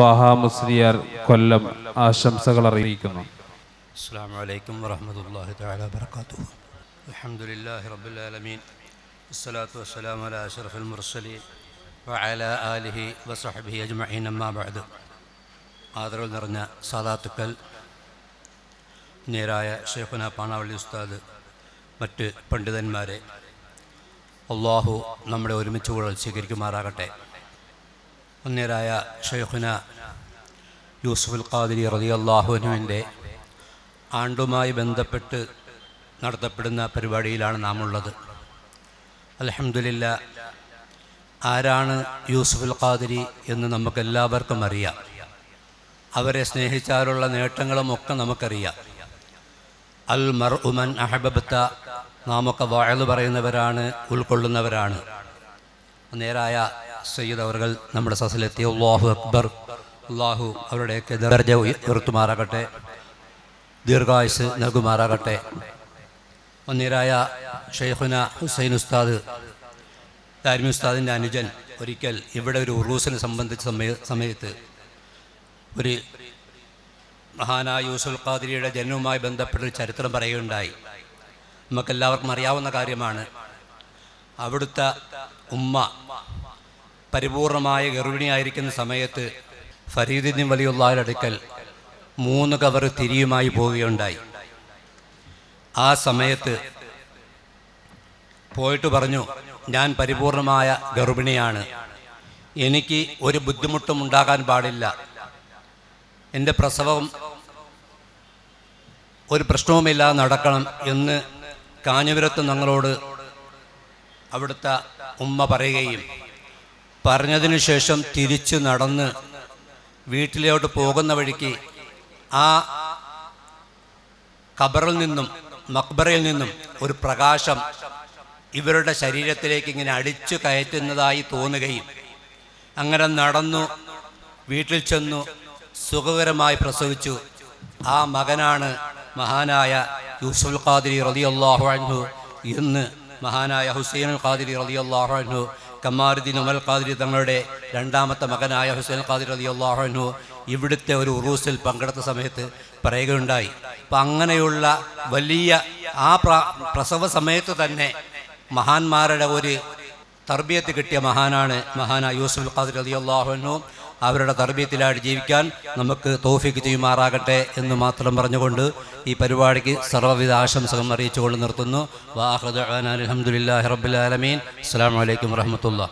ത്വാഹ മുസ്ലിയാർ കൊല്ലം ആശംസകൾ അറിയിക്കുന്നു. അസ്സാം വലൈക്കും വറഹമുല്ലാഹി തആല വബറകാതുഹു. അൽഹംദുലില്ലാഹി റബ്ബിൽ ആലമീൻ. അസ്സലാത്തു വസ്സലാമു അലാ അഷ്റഫിൽ മുർസലീൻ. വഅല ആലിഹി വസഹ്ബിഹി അജ്മഈൻ അമ്മാ ബഅദ്. ആദരവ് നിറഞ്ഞ സാദാത്തുക്കൽ നേരായ ഷെയ്ഖുന പാണാവള്ളി ഉസ്താദ് മറ്റ് പണ്ഡിതന്മാരെ അള്ളാഹു നമ്മുടെ ഒരുമിച്ച് കൂടെ സ്വീകരിക്കുമാറാകട്ടെ. ഒന്നേരായ ഷെയ്ഖുന യൂസുഫുൽ ഖാദിരി റതി അള്ളാഹുനുവിന്റെ ആണ്ടുമായി ബന്ധപ്പെട്ട് നടത്തപ്പെടുന്ന പരിപാടിയിലാണ് നാം ഉള്ളത് അലഹമില്ല ആരാണ് യൂസുഫുൽ ഖാദിരി എന്ന് നമുക്കെല്ലാവർക്കും അറിയാം. അവരെ സ്നേഹിച്ചാലുള്ള നേട്ടങ്ങളും ഒക്കെ നമുക്കറിയാം. അൽ മർ ഉമൻ അഹബബത്ത നാമൊക്കെ വാഴ് പറയുന്നവരാണ് ഉൾക്കൊള്ളുന്നവരാണ്. നേരായ സയ്യിദ് അവർ നമ്മുടെ സസിലെത്തിയ അള്ളാഹു അക്ബർ. അള്ളാഹു അവരുടെയൊക്കെ ദർജ ഉയർത്തുമാറാകട്ടെ. ദീർഘായുസ് നൽകുമാറാകട്ടെ. ഒന്നീരായ ഷെയ്ഖുന ഹുസൈൻ ഉസ്താദ് ദാരിമി ഉസ്താദിന്റെ അനുജൻ ഒരിക്കൽ ഇവിടെ ഒരു ഉറൂസിനെ സംബന്ധിച്ച സമയ സമയത്ത് ഒരു മഹാനായ യൂസുൽ ഖാദിരിയുടെ ജനനവുമായി ബന്ധപ്പെട്ടൊരു ചരിത്രം പറയുകയുണ്ടായി. നമുക്കെല്ലാവർക്കും അറിയാവുന്ന കാര്യമാണ്. അവിടുത്തെ ഉമ്മ പരിപൂർണമായ ഗർഭിണിയായിരിക്കുന്ന സമയത്ത് ഫരീദിൻ വലിയുള്ളാരുടെ അടുക്കൽ മൂന്ന് കവർ തിരിയുമായി പോവുകയുണ്ടായി. ആ സമയത്ത് പോയിട്ട് പറഞ്ഞു ഞാൻ പരിപൂർണമായ ഗർഭിണിയാണ്. എനിക്ക് ഒരു ബുദ്ധിമുട്ടും ഉണ്ടാകാൻ പാടില്ല. എന്റെ പ്രസവം ഒരു പ്രശ്നവുമില്ലാതെ നടക്കണം എന്ന് കാഞ്ഞപുരത്ത് ഞങ്ങളോട് അവിടുത്തെ ഉമ്മ പറയുകയും പറഞ്ഞതിന് ശേഷം തിരിച്ചു നടന്ന് വീട്ടിലോട്ട് പോകുന്ന വഴിക്ക് ആ ഖബറിൽ നിന്നും മക്ബറയിൽ നിന്നും ഒരു പ്രകാശം ഇവരുടെ ശരീരത്തിലേക്ക് ഇങ്ങനെ അടിച്ചു കയറ്റുന്നതായി തോന്നുകയും അങ്ങനെ നടന്നു വീട്ടിൽ ചെന്നു സുഖകരമായി പ്രസവിച്ചു. ആ മകനാണ് മഹാനായ യൂസുൽ ഖാദിരി റളിയല്ലാഹു അൻഹു ഇന്ന് മഹാനായ ഹുസൈൻ അൽ ഖാദിരി അൻഹു കമാരുദ്ദീൻ ഉമൽ ഖാദിരി തങ്ങളുടെ രണ്ടാമത്തെ മകനായ ഹുസൈൻ ഖാദിരി റളിയല്ലാഹു അൻഹു ഇവിടുത്തെ ഒരു ഉറൂസിൽ പങ്കെടുത്ത സമയത്ത് പറയുകയുണ്ടായി. അപ്പം അങ്ങനെയുള്ള വലിയ ആ പ്രസവ സമയത്ത് തന്നെ മഹാന്മാരുടെ ഒരു തർബീയത്ത് കിട്ടിയ മഹാനാണ് മഹാനായ യൂസുഫ് ഖാദിർ അലി അള്ളാഹുനു അവരുടെ തർബീയത്തിലായിട്ട് ജീവിക്കാൻ നമുക്ക് തോഫിക്ക് ചെയ്യുമാറാകട്ടെ എന്ന് മാത്രം പറഞ്ഞുകൊണ്ട് ഈ പരിപാടിക്ക് സർവവിധ ആശംസകൾ അറിയിച്ചുകൊണ്ട് നിർത്തുന്നു. വാഹദ് അലഹമുല്ലാ റബുലാലമീൻ അസ്സാം വലൈക്കും വർഹമത്തുള്ള